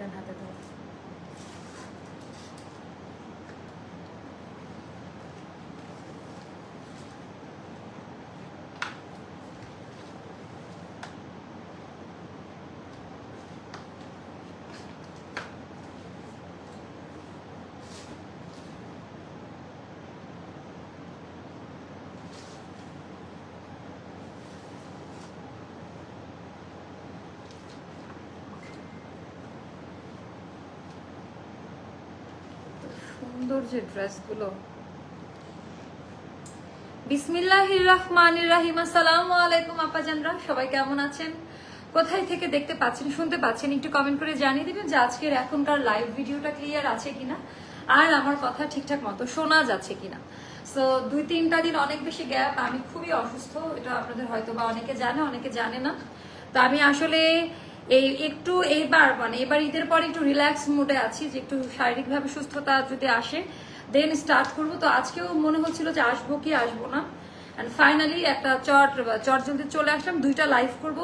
দেন হাতে ধরে সুন্দর যে ড্রেসগুলো। বিসমিল্লাহির রহমানির রাহিম। আসসালামু আলাইকুম, আপাজানরা। সবাই কেমন আছেন? কোথায় থেকে দেখতে পাচ্ছেন, শুনতে পাচ্ছেন, একটু কমেন্ট করে জানিয়ে দিবেন যে আজকের এখনকার লাইভ ভিডিওটা ক্লিয়ার আছে কিনা আর আমার কথা ঠিকঠাক মতো শোনা যাচ্ছে কিনা। সো দুই তিনটা দিন অনেক বেশি গ্যাপ আমি খুবই অসুস্থ, এটা আপনাদের হয়তো বা অনেকে জানে অনেকে জানে না। তো আমি আসলে এই একটু এইবার মানে এবার ঈদের পর একটু রিল্যাক্স মুডে আছি যে একটু শারীরিকভাবে সুস্থতা যদি আসে দেন স্টার্ট করব। তো আজকেও মনে হচ্ছিল যে আসব কি আসব না। অ্যান্ড ফাইনালি একটা চট চট জলদি চলে আসলাম, দুইটা লাইভ করব।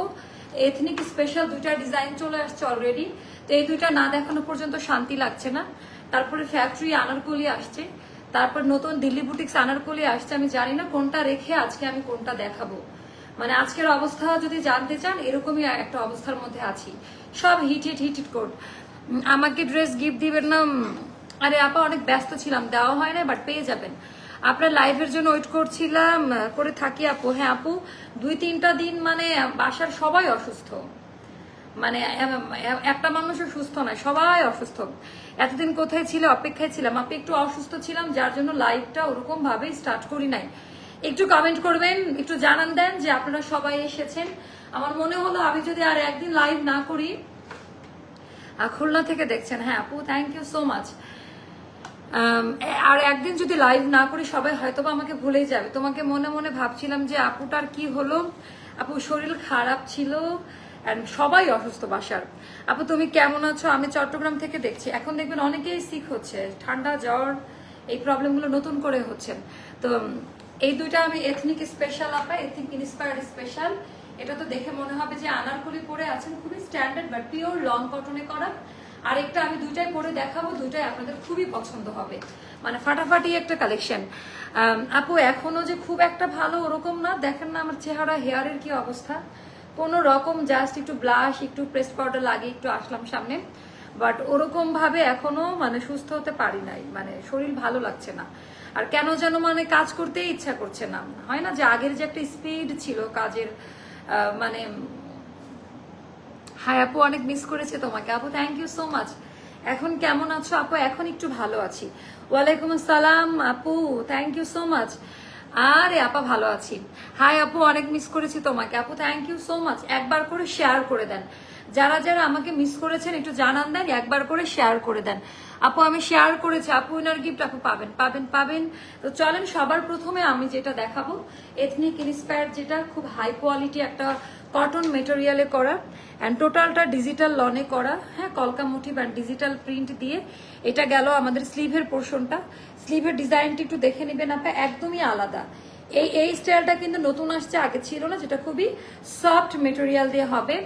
এথনিক স্পেশাল দুইটা ডিজাইন চলে আসছে অলরেডি তো এই দুইটা না দেখানো পর্যন্ত শান্তি লাগছে না। তারপরে ফ্যাক্টরি আনারকলি আসছে। তারপর নতুন দিল্লি বুটিক্স আনারকলি আসছে। আমি জানি না কোনটা রেখে আজকে আমি কোনটা দেখাবো। মানে আজকের অবস্থা যদি জানতে চান, এরকমই একটা অবস্থার মধ্যে আছি। সব hit hit hit hit code আমাকে ড্রেস গিফট দিবেন না আরে আপা, অনেক ব্যস্ত ছিলাম দেওয়া হয় না বাট পেয়ে যাবেন। আপনার লাইভের জন্য ওয়েট করছিলাম করে থাকি আপু। হ্যাঁ আপু, দুই, তিনটা দিন মানে বাসার সবাই অসুস্থ। মানে একটা মানুষও সুস্থ নয়, সবাই অসুস্থ। এতদিন কোথায় ছিল, অপেক্ষায় ছিলাম। আপনি একটু অসুস্থ ছিলাম, যার জন্য লাইভটা ওরকম ভাবে স্টার্ট করি নাই। একটু কমেন্ট করবেন, একটু জানান দেন যে আপনারা সবাই এসেছেন। আমার মনে হলো আমি যদি আর একদিন লাইভ না করি খুলনা থেকে দেখছেন। হ্যাঁ আপু থ্যাংক ইউ সো মাচ আর একদিন যদি লাইভ না করি, সবাই হয়তো আমাকে ভুলেই যাবে। তোমাকে মনে মনে ভাবছিলাম যে আপুটার কি হলো? আপু, শরীর খারাপ ছিল সবাই অসুস্থ বাসার। আপু, তুমি কেমন আছো? আমি চট্টগ্রাম থেকে দেখছি। এখন দেখবেন অনেকেই সিক হচ্ছে। ঠান্ডা, জ্বর, এই প্রবলেমগুলো নতুন করে হচ্ছে। তো এই দুইটা আমি এথনিক স্পেশাল আপা এথনিক ইন্সপায়ার্ড স্পেশাল এটা তো দেখে মনে হবে যে আনারকলি পরে আছেন, খুবই স্ট্যান্ডার্ড বাট পিওর লং কটনে করা। আরেকটা আমি দুইটাই পরে দেখাবো, দুইটাই আপনাদের খুবই পছন্দ হবে। মানে ফাটাফাটি একটা কালেকশন আপু, এখনও যে খুব একটা ভালো ওরকম না? দেখেন না আমার চেহারা হেয়ারের কি অবস্থা। কোনো রকম জাস্ট একটু ব্লাশ একটু প্রেস পাউডার লাগিয়ে একটু আসলাম সামনে। বাট ওরকম ভাবে এখনও মানে সুস্থ হতে পারি নাই। মানে শরীর ভালো লাগছে না। আর কেন যেন মানে কাজ করতে ইচ্ছা করছে না। হয় না যে আগের যে একটা স্পিড ছিল কাজের মানে হাই আপু অনেক মিস করেছে তোমাকে। আপু থ্যাংক ইউ সো মাচ এখন কেমন আছো? আপু, এখন একটু ভালো আছি। ওয়ালাইকুম আসসালাম, আপু থ্যাংক ইউ সো মাচ আরে, আপা, ভালো আছি। হাই আপু, অনেক মিস করেছি তোমাকে। আপু থ্যাংক ইউ সো মাচ একবার করে শেয়ার করে দেন। যারা যারা আমাকে মিস করেছেন, একটু জানান দেন, একবার করে শেয়ার করে দেন। আপু, আমি শেয়ার করেছি। আপু উনার গিফট আপু পাবেন পাবেন পাবেন। তো চলেন, সবার প্রথমে আমি যেটা দেখাবো এথনিক ইন্সপায়ার যেটা, খুব হাই কোয়ালিটি একটা কটন মেটেরিয়ালে করা অ্যান্ড টোটালটা ডিজিটাল লনে করা। হ্যাঁ কলকা মোটিভ অ্যান্ড ডিজিটাল প্রিন্ট দিয়ে এটা গেল আমাদের স্লিভের পোর্শনটা স্লিভের ডিজাইনটি একটু দেখে নেবেন আপা, একদমই আলাদা। এই এই স্টাইলটা কিন্তু নতুন আসছে, আগে ছিল না, যেটা খুবই সফট মেটেরিয়াল দিয়ে হবে।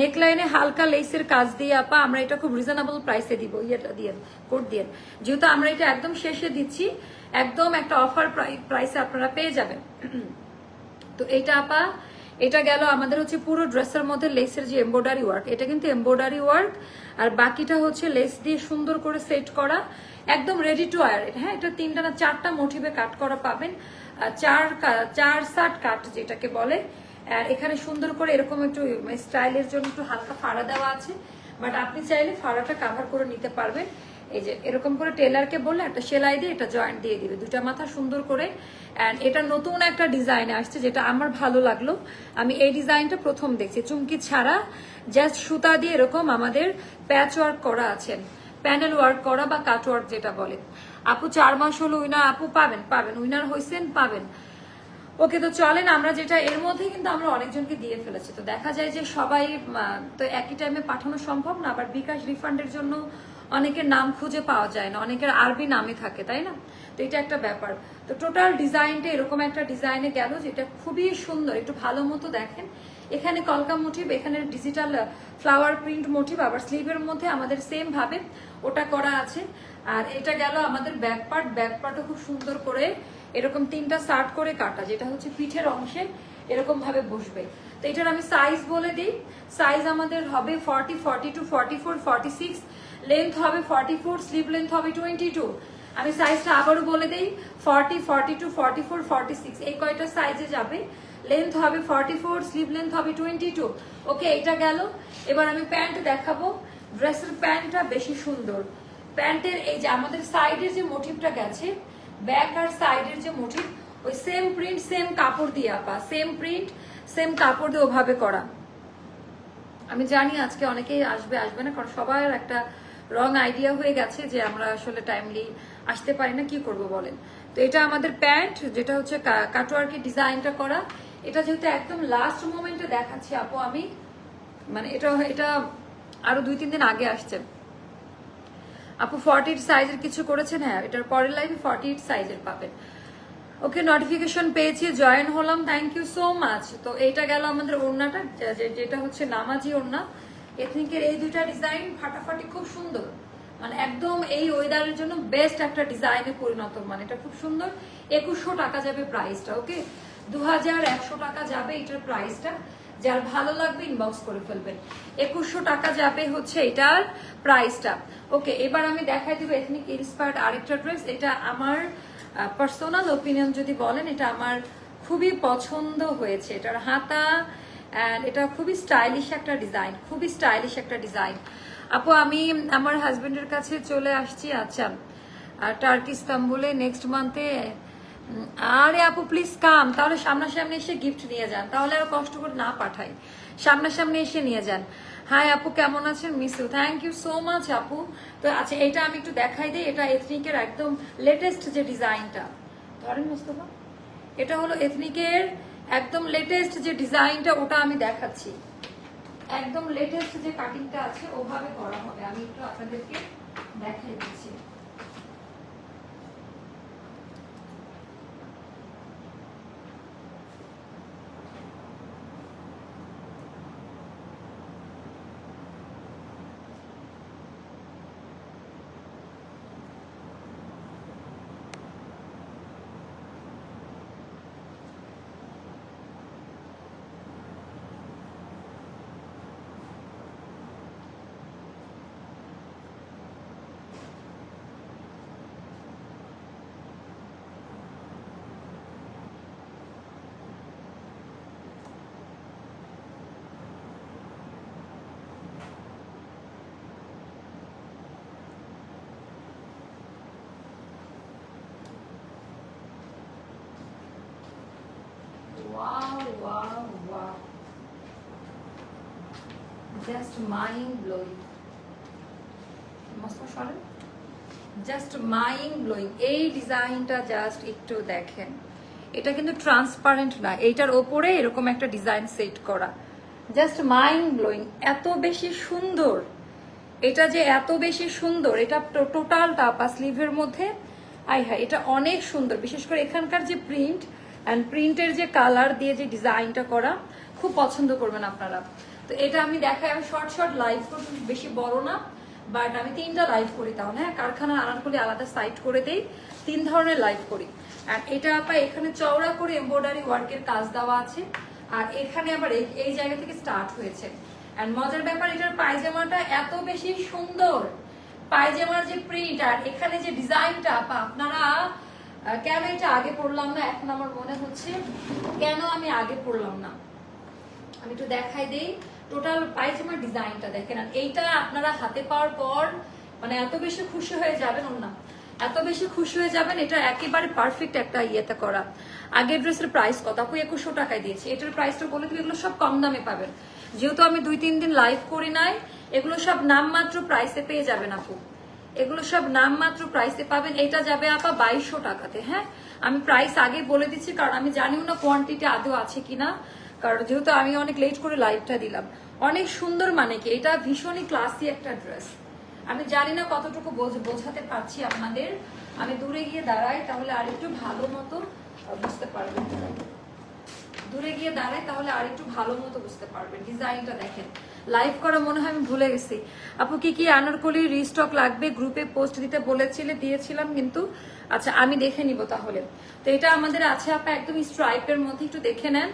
নেকলাইনে হালকা লেসের কাজ দিয়ে, আপা, আমরা এটা খুব রিজনেবল প্রাইসে দিব, ইয়েটা দিয়ে কোড দিয়ে। যেহেতু আমরা এটা একদম শেষে দিচ্ছি, একদম একটা অফার প্রাইসে আপনারা পেয়ে যাবেন। তো এইটা আপা, এটা গেল আমাদের হচ্ছে পুরো ড্রেসের মধ্যে লেসের যে এমব্রয়ডারি ওয়ার্ক এটা কিন্তু এমব্রয়ডারি ওয়ার্ক আর বাকিটা হচ্ছে লেস দিয়ে সুন্দর করে সেট করা, একদম রেডি টু ওয়ার হ্যাঁ এটা তিনটা না চারটা মোটিভে কাট করা পাবেন। চার চার সাট কাট যেটাকে বলে। আর এখানে সুন্দর করে এরকম একটু স্টাইলের জন্য একটু হালকা ফাড়া দেওয়া আছে। বাট আপনি চাইলে ফাড়াটা কাভার করে নিতে পারবেন। এই যে এরকম করে টেলারকে বললে একটা সেলাই দিয়ে এটা জয়েন্ট দিয়ে দিবে। দুটা মাথা সুন্দর করে। অ্যান্ড এটা নতুন একটা ডিজাইন আসছে যেটা আমার ভালো লাগল। আমি এই ডিজাইনটা প্রথম দেখছি। চুমকি ছাড়া জাস্ট সুতা দিয়ে এরকম আমাদের প্যাচ ওয়ার্ক করা আছে। প্যানেল ওয়ার্ক করা বা কাট ওয়ার্ক যেটা বলে। আপু চার মাস হলো উইনার, আপু পাবেন পাবেন, উইনার হয়েছেন পাবেন। ওকে তো চলেন, আমরা যেটা এর মধ্যে কিন্তু আমরা অনেকজনকে দিয়ে ফেলেছি। তো দেখা যায় যে সবাই তো একই টাইমে পাঠানো সম্ভব না, আবার বিকাশ রিফান্ডের জন্য অনেকের নাম খুঁজে পাওয়া যায় না, অনেকের আরবি নামে থাকে, তাই না? তো এটা একটা ব্যাপার। তো টোটাল ডিজাইনটা এরকম একটা ডিজাইনে গেল যেটা খুবই সুন্দর, একটু ভালো মতো দেখেন। এখানে কলকা মোটিভ এখানে ডিজিটাল ফ্লাওয়ার প্রিন্ট মোটিভ আবার স্লিভের মধ্যে আমাদের সেম ভাবে ওটা করা আছে। আর এটা গেল আমাদের ব্যাক পার্ট ব্যাক পার্টও খুব সুন্দর করে এরকম তিনটা সার্ট করে কাটা, যেটা হচ্ছে পিঠের অংশে এরকম ভাবে বসবে। তো এটার আমি সাইজ বলে দিই। সাইজ আমাদের হবে forty forty two forty four forty six length হবে ফর্টি ফোর স্লিভ লেন্থ হবে টোয়েন্টি টু আমি সাইজটা আবারও বলে দিই। Forty forty two forty four forty six এই কয়টা সাইজে যাবে? লেন্থ হবে ফর্টি ফোর স্লিভ লেন্থ হবে টোয়েন্টি টু ওকে এটা গেল। এবার আমি প্যান্ট দেখাবো। ড্রেসের প্যান্টটা বেশি সুন্দর। প্যান্টের এই যে আমাদের সাইডের যে মোটিভটা গেছে, ব্যাক আর সাইডের যে মোটিভ, ওই সেম প্রিন্ট সেম কাপড় দিয়ে আপা সেম প্রিন্ট সেম কাপড় দিয়ে ওভাবে করা। আমি জানি আজকে অনেকেই আসবে আসবে না, কারণ সবার একটা রং আইডিয়া হয়ে গেছে যে আমরা আসলে টাইমলি আসতে পারি না, কি করব বলেন? তো এটা আমাদের প্যান্ট, যেটা হচ্ছে কাটওয়ার্কের ডিজাইনটা করা। এটা যেহেতু একদম লাস্ট মোমেন্টে দেখাচ্ছি আপু আমি মানে এটা এটা আরও দুই তিন দিন আগে আসছে। আপু ফর্টি সাইজের কিছু করেছেন? হ্যাঁ এটার পরের লাইফে ফর্টি এইট সাইজের পাবেন। ওকে নোটিফিকেশন পেয়েছি জয়েন হলাম থ্যাংক ইউ সো মাচ তো এইটা গেল আমাদের ওড়নাটা যেটা হচ্ছে নামাজি ওড়না। এথনিকের এই দুইটা ডিজাইন ফাটাফাটি খুব সুন্দর। মানে একদম এই ওয়েদারের জন্য বেস্ট একটা ডিজাইনে পরিণত। মানে এটা খুব সুন্দর। একুশশো টাকা যাবে প্রাইসটা ওকে দু হাজার একশো টাকা যাবে এটার প্রাইসটা যার ভালো লাগবে ইনবক্স করে ফেলবেন। একুশশো টাকা যাবে হচ্ছে এটার প্রাইসটা ওকে এবার আমি দেখাই দিব এথনিক ইন্সপায়ার্ড আরেকটা ড্রেস এটা আমার পার্সোনাল ওপিনিয়ন যদি বলেন, এটা আমার খুবই পছন্দ হয়েছে। এটার হাতা অ্যান্ড এটা খুবই স্টাইলিশ একটা ডিজাইন খুবই স্টাইলিশ একটা ডিজাইন আপু, আমি আমার হাজবেন্ডের কাছে চলে আসছি। আচ্ছা টার্কি ইস্তাম্বুলে নেক্সট মান্থে আরে আপু প্লিজ কাম তাহলে সামনাসামনি এসে গিফট নিয়ে যান। তাহলে আর কষ্ট করে না পাঠাই। সামনাসামনি এসে নিয়ে যান। হাই আপু, কেমন আছেন? Miss you thank you so much আপু। তো আচ্ছা এটা আমি একটু দেখাই দিই। এটা এথনিকের একদম লেটেস্ট যে ডিজাইনটা। ধরেন মোস্তফা। এটা হলো এথনিকের একদম লেটেস্ট যে ডিজাইনটা, ওটা আমি দেখাচ্ছি। একদম লেটেস্ট যে কাটিংটা আছে, ওভাবে করা হবে। আমি একটু আপনাদেরকে দেখাই দিচ্ছি। Blowing. মস্ত সরেন জাস্ট মাইন্ড ব্লোয়িং এই ডিজাইনটা জাস্ট একটু দেখেন। এটা কিন্তু ট্রান্সপারেন্ট না। এইটার ওপরে এরকম একটা ডিজাইন সেট করা। জাস্ট মাইন্ড ব্লোয়িং এত বেশি সুন্দর। এটা যে এত বেশি সুন্দর, এটা টোটালটা পা স্লিভের মধ্যে আই হ্যাঁ এটা অনেক সুন্দর। বিশেষ করে এখানকার যে প্রিন্ট অ্যান্ড প্রিন্টের যে কালার দিয়ে যে ডিজাইনটা করা, খুব পছন্দ করবেন আপনারা। তো এটা আমি দেখাই, আমি শর্ট শর্ট লাইভ করতে বেশি বড় না বাট আমি তিনটা লাইভ করি তাহলে হ্যাঁ? কারখানা আনারকলি আলাদা সাইট করে দেই, তিন ধরনের লাইভ করি। আর এটা আপা এখানে চওড়া করে এমব্রয়ডারি ওয়ার্কের কাজ দেওয়া আছে, আর এখানে আবার এই জায়গা থেকে স্টার্ট হয়েছে। অ্যান্ড মজার ব্যাপার, এটার পায়জামাটা এত বেশি সুন্দর, পায়জামার যে প্রিন্ট আর এখানে যে ডিজাইনটা আপা, আপনারা কেন এটা আগে পড়লাম না? এখন আমার মনে হচ্ছে, কেন আমি আগে পড়লাম না? আমি একটু দেখাই দেই। টোটাল পায়জামার ডিজাইনটা দেখেন, আর এইটা আপনারা হাতে পাওয়ার পর মানে এত বেশি খুশি হয়ে যাবেন না, এত বেশি খুশি হয়ে যাবেন, এটা একেবারে পারফেক্ট একটা ইয়েতে করা। আগের ড্রেসের প্রাইস কত? আপু, একুশশো টাকায় দিয়েছি। এটার প্রাইসটা বলে দিবি, এগুলো সব কম দামে পাবেন। যেহেতু আমি দুই, তিন দিন লাইভ করি নাই, এগুলো সব নামমাত্র প্রাইসে পেয়ে যাবেন আপু। এগুলো সব নামমাত্র প্রাইসে পাবেন। এটা যাবে আপা বাইশশো টাকাতে হ্যাঁ? আমি প্রাইস আগে বলে দিচ্ছি, কারণ আমি জানিও না কোয়ান্টিটি আদৌ আছে কিনা। কারণ যেহেতু আমি অনেক লেট করে লাইভটা দিলাম। অনেক সুন্দর মানে কি, এটা ভীষণই ক্লাসি একটা ড্রেস আমি জানি না কতটুকু বোঝাতে পারছি আপনাদের। আমি দূরে গিয়ে দাঁড়াই, তাহলে আরেকটু ভালো মতো বুঝতে পারবেন। দূরে গিয়ে দাঁড়াই, তাহলে আর একটু ভালো মতো বুঝতে পারবেন। ডিজাইনটা দেখেন। লাইভ করা মনে হয় আমি ভুলে গেছি। আপু, কি কি আনারকলি রিস্টক লাগবে? গ্রুপে পোস্ট দিতে বলেছিলে, দিয়েছিলাম কিন্তু আচ্ছা আমি দেখে নিব তাহলে। তো এটা আমাদের আছে আপা একদম স্ট্রাইপের মধ্যে, একটু দেখে নেন।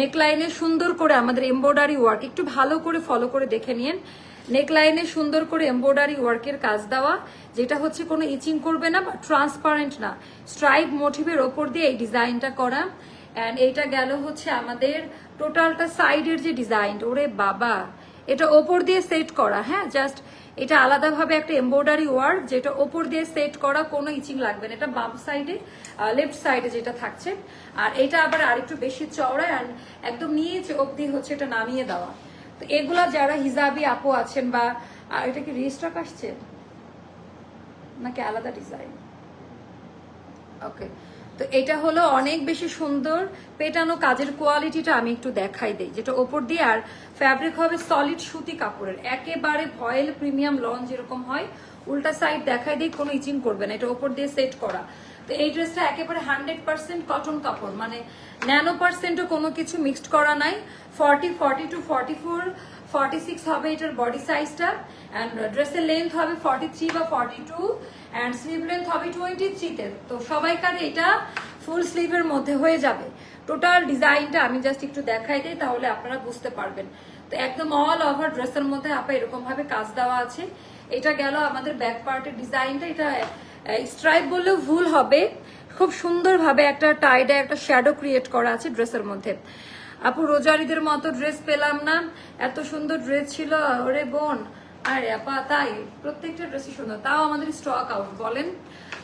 নেকলাইনে সুন্দর করে আমাদের এমব্রয়ডারি ওয়ার্ক একটু ভালো করে ফলো করে দেখে নিন। নেকলাইনে সুন্দর করে এমব্রয়ডারি ওয়ার্কের কাজ দেওয়া, যেটা হচ্ছে কোনো ইচিং করবে না বা ট্রান্সপারেন্ট না। স্ট্রাইপ মোটিভের ওপর দিয়ে এই ডিজাইনটা করা। অ্যান্ড এইটা গেল হচ্ছে আমাদের টোটালটা সাইডের যে ডিজাইন ওরে বাবা! এটা ওপর দিয়ে সেট করা হ্যাঁ? জাস্ট এটা আলাদাভাবে একটা এমব্রয়ডারি ওয়ার্ক যেটা ওপর দিয়ে সেট করা কোনো ইচিং লাগবে না। এটা বাম সাইডে লেফট সাইডে যেটা থাকছে। আর এটা আবার আরেকটু বেশি চওড়া অ্যান্ড একদম নিচ অবধি হচ্ছে এটা নামিয়ে দেওয়া। তো এগুলা যারা হিজাবি আপু আছেন বা এটা কি রিস্টক আসছে নাকি আলাদা ডিজাইন ওকে তো এটা হলো অনেক বেশি সুন্দর পেটানো কাজের কোয়ালিটিটা আমি একটু দেখাই দেই, যেটা ওপর দিয়ে আর ফ্যাব্রিক হবে সলিড সুতি কাপড়ের। একেবারে ভয়েল প্রিমিয়াম লন যেরকম হয়, উল্টা সাইড দেখাই দিই, কোনো ইচিং করবে না, এটা ওপর দিয়ে সেট করা। তো এই ড্রেসটা একেবারে হান্ড্রেড পার্সেন্ট কটন কাপড় মানে ন্যানো পার্সেন্টও কোনো কিছু মিক্সড করা নাই forty forty two forty four forty six হবে এটার বডি সাইজটা অ্যান্ড ড্রেসের লেন্থ হবে ফর্টি থ্রি বা forty two and sleeve length হবে টোয়েন্টি থ্রিতে তো। সবাইকার এটা ফুল স্লিভের মধ্যে হয়ে যাবে। টোটাল ডিজাইনটা আমি জাস্ট একটু দেখাই দিই, তাহলে আপনারা বুঝতে পারবেন। তো একদম অল ওভার ড্রেসের মধ্যে আপা এরকম ভাবে কাজ দেওয়া আছে। এটা গেল আমাদের ব্যাক পার্টের ডিজাইনটা এটা স্ট্রাইপ বললেও ভুল হবে। খুব সুন্দরভাবে একটা টাইডে একটা শ্যাডো ক্রিয়েট করা আছে ড্রেসের মধ্যে। আপু, রোজারিদের মতো ড্রেস পেলাম না। এত সুন্দর ড্রেস ছিল, ওরে বোন। আরে আপা, তাই? প্রত্যেকটা ড্রেসই সুন্দর। তাও আমাদের স্টক আউট বলেন।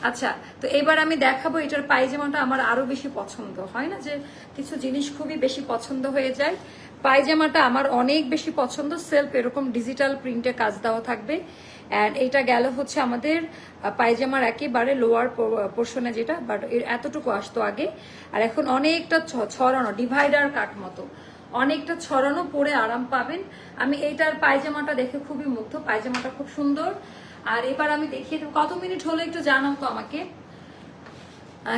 আচ্ছা তো এবার আমি দেখাবো এটার পায়জামাটা আমার আরও বেশি পছন্দ। হয় না যে কিছু জিনিস খুবই বেশি পছন্দ হয়ে যায়? পায়জামাটা আমার অনেক বেশি পছন্দ। সেলফ এরকম ডিজিটাল প্রিন্টে কাজ দেওয়া থাকবে। অ্যান্ড এটা গেল হচ্ছে আমাদের পায়জামার একেবারে লোয়ার পোর্শনে যেটা বাট এতটুকু আসতো আগে। আর এখন অনেকটা ছড়ানো ডিভাইডার কাট মতো। অনেকটা ছড়ানো পরে আরাম পাবেন। আমি এইটার পায়জামাটা দেখে খুবই মুগ্ধ। পায়জামাটা খুব সুন্দর। আর এবার আমি দেখিয়ে দেবো, কত মিনিট হলো একটু জানাও তো আমাকে।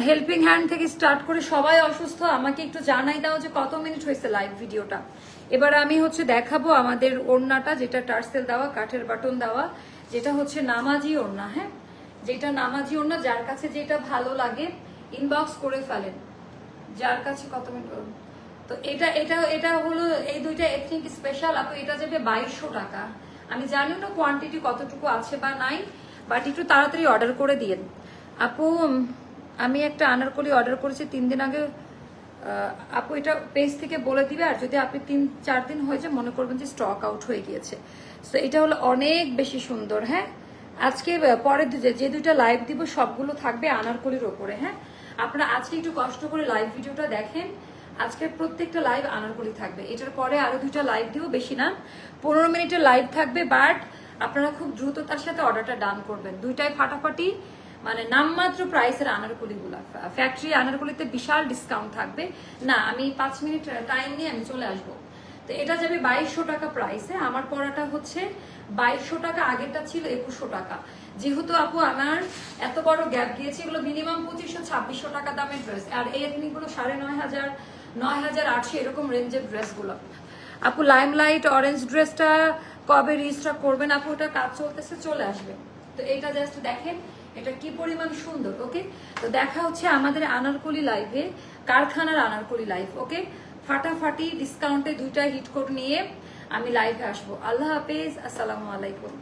হেল্পিং হ্যান্ড থেকে স্টার্ট করে সবাই অসুস্থ, আমাকে একটু জানাই দাও যে কত মিনিট হয়েছে লাইভ ভিডিওটা এবার আমি হচ্ছে দেখাবো আমাদের ওড়নাটা, যেটা টার্সেল দেওয়া, কাঠের বাটন দেওয়া। যেটা হচ্ছে নামাজি ওড়না হ্যাঁ? যেটা নামাজি ওড়না, যার কাছে যেটা ভালো লাগে ইনবক্স করে ফেলেন। যার কাছে কত মিনিট? তো এটা এটা এটা হলো, এই দুইটা এথনিক স্পেশাল আপু, এটা যাবে বাইশশো টাকা। আমি জানি না কোয়ান্টিটি কতটুকু আছে বা নাই বাট একটু তাড়াতাড়ি অর্ডার করে দিয়েন। আপু আমি একটা আনারকলি অর্ডার করেছি, তিন দিন আগে আপু, এটা পেজ থেকে বলে দিবে, আর যদি আপনি তিন, চার দিন হয়ে যায়, মনে করবেন যে স্টক আউট হয়ে গিয়েছে। তো এটা হলো অনেক বেশি সুন্দর হ্যাঁ? আজকে পরের যে দুইটা লাইভ দিব, সবগুলো থাকবে আনারকলির ওপরে হ্যাঁ? আপনারা আজকে একটু কষ্ট করে লাইভ ভিডিওটা দেখেন। আজকের প্রত্যেকটা লাইভ আনারকলি থাকবে। এটার পরে আরও দুইটা লাইভ দিব, বেশি না। পনেরো মিনিটের লাইভ থাকবে বাট আপনারা খুব দ্রুত তার সাথে অর্ডারটা ডান করবেন। দুইটাই ফাটাফাটি। মানে নামমাত্র প্রাইসের আনারকলিগুলা। ফ্যাক্টরি আনারকলিতে বিশাল ডিসকাউন্ট থাকবে। না, আমি পাঁচ মিনিট টাইম নিয়ে আমি চলে আসব। তো এটা যাবে বাইশশো টাকা প্রাইসে আমার পড়াটা হচ্ছে বাইশশো টাকা, আগেরটা ছিল একুশশো টাকা। যেহেতু আপু আমার এত বড় গ্যাপ গিয়েছে এগুলো মিনিমাম পঁচিশশো, ছাব্বিশশো টাকা দামের ড্রেস আর এই এথনিকগুলো সাড়ে নয় হাজার নয় হাজার আটশো এরকম রেঞ্জের ড্রেসগুলো আপু লাইমলাইট অরেঞ্জ ড্রেসটা কবে রিস্টক করবেন? আপু, ওটা কাজ চলতেছে, চলে আসবে। তো এইটা জাস্ট দেখেন। এটা কি পরিমাণ সুন্দর ওকে তো দেখা হচ্ছে আমাদের আনারকলি লাইভে কারখানার আনারকলি লাইভ ওকে ফাটাফাটি ডিসকাউন্টে দুইটা হিট কোড নিয়ে আমি লাইভে আসব। আল্লাহ হাফেজ, আসসালামু আলাইকুম।